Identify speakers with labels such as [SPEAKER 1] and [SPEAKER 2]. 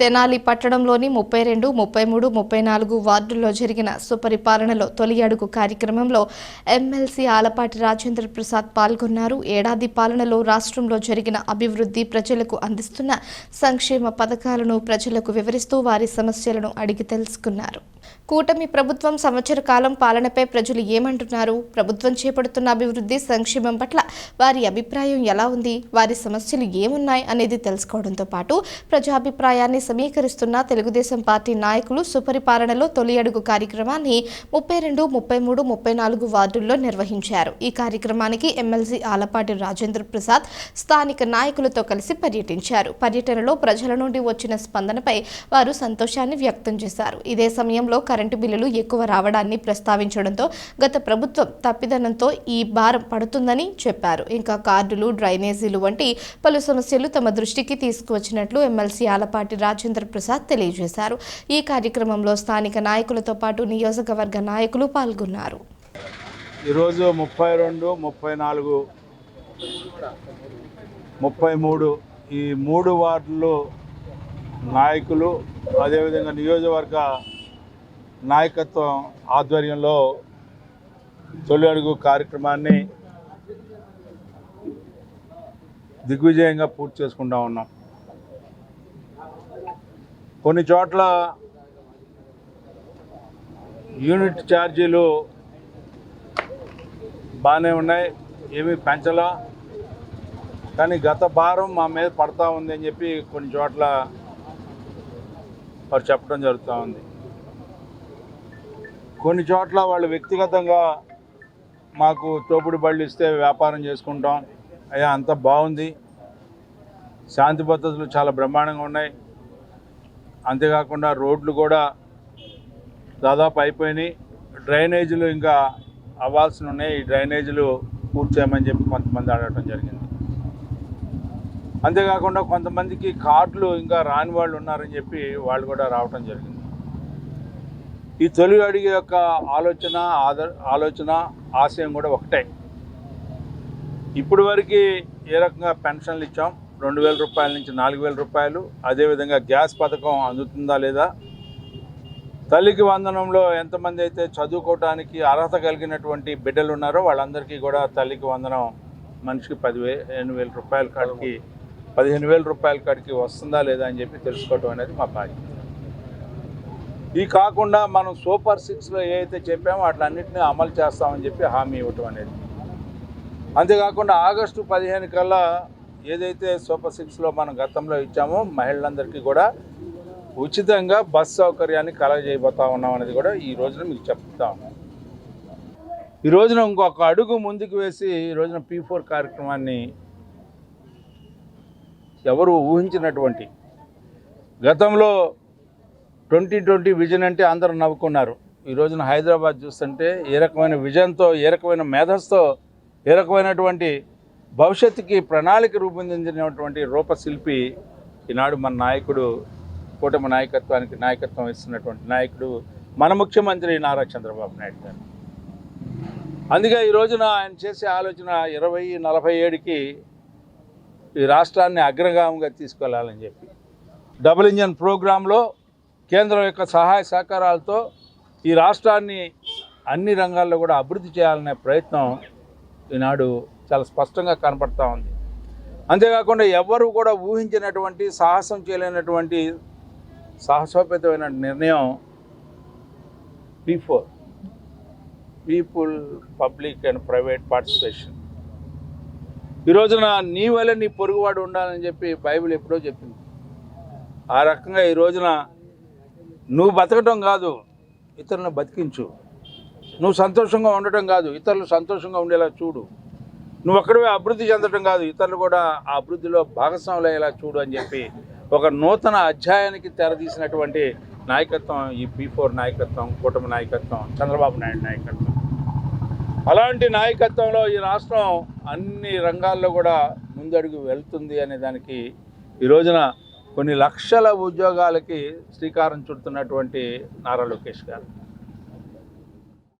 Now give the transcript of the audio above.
[SPEAKER 1] తెనాలి పట్టణంలోని ముప్పై రెండు ముప్పై మూడు ముప్పై నాలుగు వార్డుల్లో జరిగిన సుపరిపాలనలో తొలి అడుగు కార్యక్రమంలో ఎమ్మెల్సీ ఆలపాటి రాజేంద్ర ప్రసాద్ పాల్గొన్నారు. ఏడాది పాలనలో రాష్ట్రంలో జరిగిన అభివృద్ధి ప్రజలకు అందిస్తున్న సంక్షేమ పథకాలను ప్రజలకు వివరిస్తూ వారి సమస్యలను అడిగి తెలుసుకున్నారు. కూటమి ప్రభుత్వం సంవత్సర కాలం పాలనపై ప్రజలు ఏమంటున్నారు? ప్రభుత్వం చేపడుతున్న అభివృద్ధి సంక్షేమం పట్ల వారి అభిప్రాయం ఎలా ఉంది? వారి సమస్యలు ఏమున్నాయి అనేది తెలుసుకోవడంతో పాటు ప్రజాభిప్రాయాన్ని సమీకరిస్తున్న తెలుగుదేశం పార్టీ నాయకులు సుపరిపాలనలో తొలి అడుగు కార్యక్రమాన్ని ముప్పై రెండు ముప్పై మూడు ముప్పై నాలుగు వార్డుల్లో నిర్వహించారు. ఈ కార్యక్రమానికి ఎమ్మెల్సీ ఆలపాటి రాజేంద్ర ప్రసాద్ స్థానిక నాయకులతో కలిసి పర్యటించారు. పర్యటనలో ప్రజల నుండి వచ్చిన స్పందనపై వారు సంతోషాన్ని వ్యక్తం చేశారు. ఇదే సమయంలో కరెంటు బిల్లులు ఎక్కువ రావడాన్ని ప్రస్తావించడంతో గత ప్రభుత్వం తప్పిదనంతో ఈ భారం పడుతుందని చెప్పారు. ఇంకా కార్డులు డ్రైనేజీలు వంటి పలు సమస్యలు తమ దృష్టికి తీసుకువచ్చినట్లు ఎమ్మెల్సీ ఆలపాటి రాజేంద్ర ప్రసాద్ తెలియజేశారు. ఈ కార్యక్రమంలో స్థానిక నాయకులతో పాటు నియోజకవర్గ నాయకులు పాల్గొన్నారు.
[SPEAKER 2] ఈరోజు ముప్పై రెండు ముప్పై నాలుగు ముప్పై మూడు ఈ మూడు వార్డులు నాయకులు అదేవిధంగా నియోజకవర్గ నాయకత్వం ఆధ్వర్యంలో తొలి అడుగు కార్యక్రమాన్ని దిగ్విజయంగా పూర్తి చేసుకుంటా ఉన్నాం. కొన్ని చోట్ల యూనిట్ ఛార్జీలు బాగానే ఉన్నాయి ఏమీ పెంచలా. కానీ గత భారం మా మీద పడతా ఉంది అని చెప్పి కొన్ని చోట్ల వారు చెప్పడం జరుగుతూ ఉంది. కొన్ని చోట్ల వాళ్ళు వ్యక్తిగతంగా మాకు తోపుడు బళ్ళు ఇస్తే వ్యాపారం చేసుకుంటాం. అయ్యా అంత బాగుంది. శాంతి భద్రతలు చాలా బ్రహ్మాండంగా ఉన్నాయి. అంతేకాకుండా రోడ్లు కూడా దాదాపు అయిపోయినాయి. డ్రైనేజీలు ఇంకా అవ్వాల్సిన ఉన్నాయి. ఈ డ్రైనేజీలు పూర్తి చేయమని చెప్పి కొంతమంది అడగటం జరిగింది. అంతేకాకుండా కొంతమందికి కార్డులు ఇంకా రాని వాళ్ళు ఉన్నారని చెప్పి వాళ్ళు కూడా రావటం జరిగింది. ఈ తొలి అడిగి యొక్క ఆలోచన ఆదర్ ఆలోచన ఆశయం కూడా ఒకటే. ఇప్పటి వరకు ఏ రకంగా పెన్షన్లు ఇచ్చాం? రెండు వేల రూపాయల నుంచి నాలుగు వేల రూపాయలు. అదేవిధంగా గ్యాస్ పథకం అందుతుందా లేదా? తల్లికి వందనంలో ఎంతమంది అయితే చదువుకోవటానికి అర్హత కలిగినటువంటి బిడ్డలు ఉన్నారో వాళ్ళందరికీ కూడా తల్లికి వందనం మనిషికి పదివేలు వేల రూపాయల కాడికి పదిహేను వేల రూపాయల కాడికి వస్తుందా లేదా అని చెప్పి తెలుసుకోవటం అనేది మా బాధ్యత. ఈ కాకుండా మనం సూపర్ సిక్స్లో ఏదైతే చెప్పామో వాటిలన్నింటినీ అమలు చేస్తామని చెప్పి హామీ ఇవ్వటం అనేది. అంతేకాకుండా ఆగస్టు పదిహేను కల్లా ఏదైతే సూపర్ సిక్స్లో మనం గతంలో ఇచ్చామో మహిళలందరికీ కూడా ఉచితంగా బస్ సౌకర్యాన్ని కలగజేయబోతా ఉన్నాం అనేది కూడా ఈ రోజున మీకు చెప్తా ఉన్నాం. ఈ రోజున ఇంకొక అడుగు ముందుకు వేసి ఈ రోజున పీ ఫోర్ కార్యక్రమాన్ని ఎవరు ఊహించినటువంటి గతంలో ట్వంటీ ట్వంటీ విజన్ అంటే అందరూ నవ్వుకున్నారు. ఈ రోజున హైదరాబాద్ చూస్తుంటే ఏ రకమైన విజన్తో ఏ రకమైన మేధస్తో ఏ రకమైనటువంటి భవిష్యత్తుకి ప్రణాళిక రూపొందించినటువంటి రూపశిల్పి ఈనాడు మన నాయకుడు కూటమి నాయకత్వానికి నాయకత్వం ఇస్తున్నటువంటి నాయకుడు మన ముఖ్యమంత్రి నారా చంద్రబాబు నాయుడు గారు. అందుకే ఈ రోజున ఆయన చేసే ఆలోచన ఇరవై నలభై ఏడుకి ఈ రాష్ట్రాన్ని అగ్రగామంగా తీసుకెళ్ళాలని చెప్పి. డబుల్ ఇంజన్ ప్రోగ్రాంలో కేంద్రం యొక్క సహాయ సహకారాలతో ఈ రాష్ట్రాన్ని అన్ని రంగాల్లో కూడా అభివృద్ధి చేయాలనే ప్రయత్నం ఈనాడు చాలా స్పష్టంగా కనపడతా ఉంది. అంతేకాకుండా ఎవరు కూడా ఊహించినటువంటి సాహసం చేయలేనటువంటి సాహసోపేతమైన నిర్ణయం before people public and private participation ఈ రోజున నీ వల్ల నీ పొరుగువాడు ఉండాలని చెప్పి బైబిల్ ఎప్పుడో చెప్పింది. ఆ రకంగా ఈ రోజున నువ్వు బతకటం కాదు ఇతరులను బతికించు. నువ్వు సంతోషంగా ఉండటం కాదు ఇతరులు సంతోషంగా ఉండేలా చూడు. నువ్వు ఒక్కడవే అభివృద్ధి చెందడం కాదు ఇతరులు కూడా ఆ అభివృద్ధిలో భాగస్వాములయ్యేలా చూడు అని చెప్పి ఒక నూతన అధ్యాయానికి తెరదీసినటువంటి నాయకత్వం ఈ పీ ఫోర్ నాయకత్వం కూటమి నాయకత్వం చంద్రబాబు నాయుడు నాయకత్వం. అలాంటి నాయకత్వంలో ఈ రాష్ట్రం అన్ని రంగాల్లో కూడా ముందడుగు వెళ్తుంది అనే దానికి ఈ రోజున కొన్ని లక్షల ఉద్యోగాలకి శ్రీకారం చుడుతున్నటువంటి నారా లోకేష్ గారు.